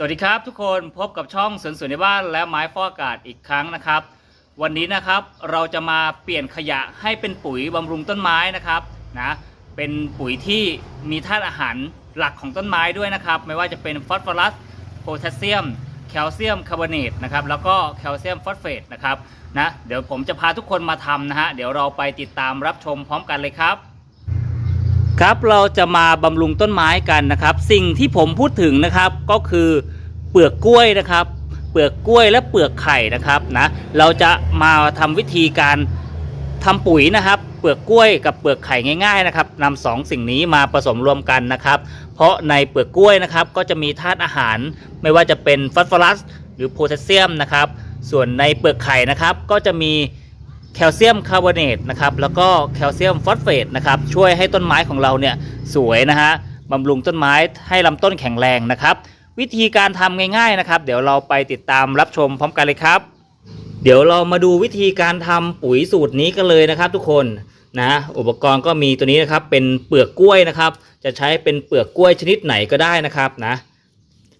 สวัสดีครับทุกคนพบกับช่องสวนสวนในบ้านและไม้ฟอกอากาศอีกครั้งนะครับ วันนี้นะครับเราจะมาเปลี่ยนขยะให้เป็นปุ๋ยบำรุงต้นไม้นะครับนะเป็นปุ๋ยที่มีธาตุอาหารหลักของต้นไม้ด้วยนะครับ ไม่ว่าจะเป็นฟอสฟอรัสโพแทสเซียม แคลเซียมคาร์บอเนตนะครับแล้วก็แคลเซียมฟอสเฟตนะครับนะเดี๋ยวผมจะพาทุกคนมาทำนะฮะเดี๋ยวเราไปติดตามรับชมพร้อมกันเลยครับ ครับเราจะมาบำรุงต้นไม้กันนะครับ สิ่งที่ผมพูดถึงนะครับก็คือเปลือกกล้วยนะครับ เปลือกกล้วยและเปลือกไข่นะครับนะเราจะมาทำวิธีการทำปุ๋ยนะครับ เปลือกกล้วยกับเปลือกไข่ง่ายๆนะครับนำสองสิ่งนี้มาผสมรวมกันนะครับ เพราะในเปลือกกล้วยนะครับ ก็จะมีธาตุอาหาร ไม่ว่าจะเป็นฟอสฟอรัส หรือโพแทสเซียมนะครับ ส่วนในเปลือกไข่นะครับก็จะมี แคลเซียมคาร์บอเนตนะครับแล้วก็แคลเซียมฟอสเฟตนะครับช่วยให้ต้นไม้ของเราเนี่ยสวยนะฮะบำรุงต้นไม้ให้ลำต้นแข็งแรงนะครับ วิธีการทำง่ายๆนะครับ เดี๋ยวเราไปติดตามรับชมพร้อมกันเลยครับ เดี๋ยวเรามาดูวิธีการทำปุ๋ยสูตรนี้กันเลยนะครับทุกคนนะอุปกรณ์ก็มีตัวนี้นะครับเป็นเปลือกกล้วยนะครับ จะใช้เป็นเปลือกกล้วยชนิดไหนก็ได้นะครับนะ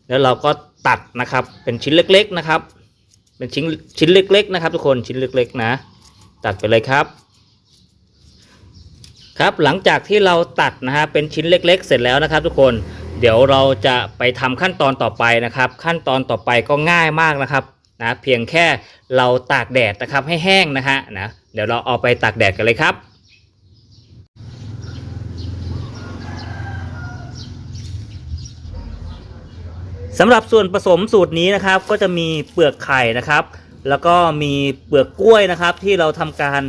แล้วเราก็ตัดนะครับเป็นชิ้นเล็กๆนะครับ เป็นชิ้นชิ้นเล็ก ๆ นะครับ ทุกคนชิ้นเล็ก ๆ นะ ตัดไปเลยครับ ครับหลังจากที่เราตัดนะฮะเป็นชิ้นเล็ก ๆ เสร็จแล้วนะครับ ทุกคนเดี๋ยวเราจะไปทำขั้นตอนต่อไปนะครับ ขั้นตอนต่อไปก็ง่ายมากนะครับนะเพียงแค่เราตากแดดนะครับให้แห้งนะฮะนะเดี๋ยวเราเอาไปตากแดดกันเลยครับสำหรับส่วนผสมสูตรนี้นะครับ ก็จะมีเปลือกไข่นะครับ แล้วก็มีเปลือกกล้วยนะครับ ที่เราทำการ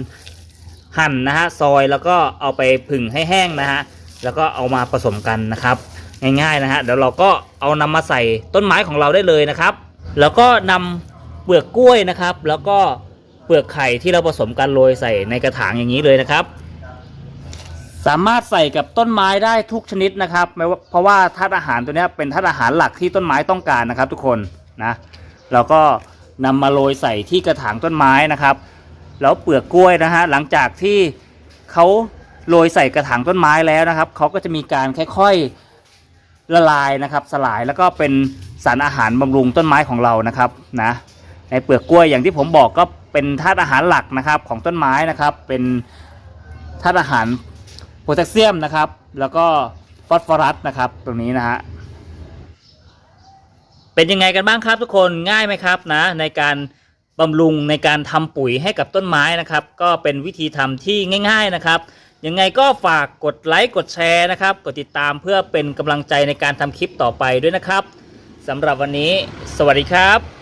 หั่นนะฮะซอยแล้วก็เอาไปผึ่งให้แห้งนะฮะแล้วก็เอามาผสมกันนะครับ ง่ายๆนะฮะเดี๋ยวเราก็เอานำมาใส่ต้นไม้ของเราได้เลยนะครับ แล้วก็นำเปลือกกล้วยนะครับ แล้วก็เปลือกไข่ที่เราผสมกันโรยใส่ในกระถางอย่างนี้เลยนะครับ สามารถใส่กับต้นไม้ได้ทุกชนิดนะครับไม่ว่าเพราะว่าธาตุอาหารตัวนี้เป็นธาตุอาหารหลักที่ต้นไม้ต้องการนะครับ ทุกคนนะเราก็ นำมาโรยใส่ที่กระถางต้นไม้นะครับ แล้วเปลือกกล้วยนะฮะหลังจากที่เขาโรยใส่กระถางต้นไม้แล้วนะครับเขาก็จะมีการค่อยๆละลายนะครับ สลายแล้วก็เป็นสารอาหารบำรุงต้นไม้ของเรานะครับนะในเปลือกกล้วยอย่างที่ผมบอกก็เป็นธาตุอาหารหลักนะครับของต้นไม้นะครับ เป็นธาตุอาหารโพแทสเซียมนะครับ แล้วก็ฟอสฟอรัสนะครับตรงนี้นะฮะ เป็นยังไงกันบ้างครับทุกคนง่ายไหมครับนะในการบำรุงในการทำปุ๋ยให้กับต้นไม้นะครับ ก็เป็นวิธีทำที่ง่าย ๆนะครับยังไงก็ฝากกดไลค์กดแชร์นะครับ กดติดตามเพื่อเป็นกำลังใจในการทำคลิปต่อไปด้วยนะครับสำหรับวันนี้ สวัสดีครับ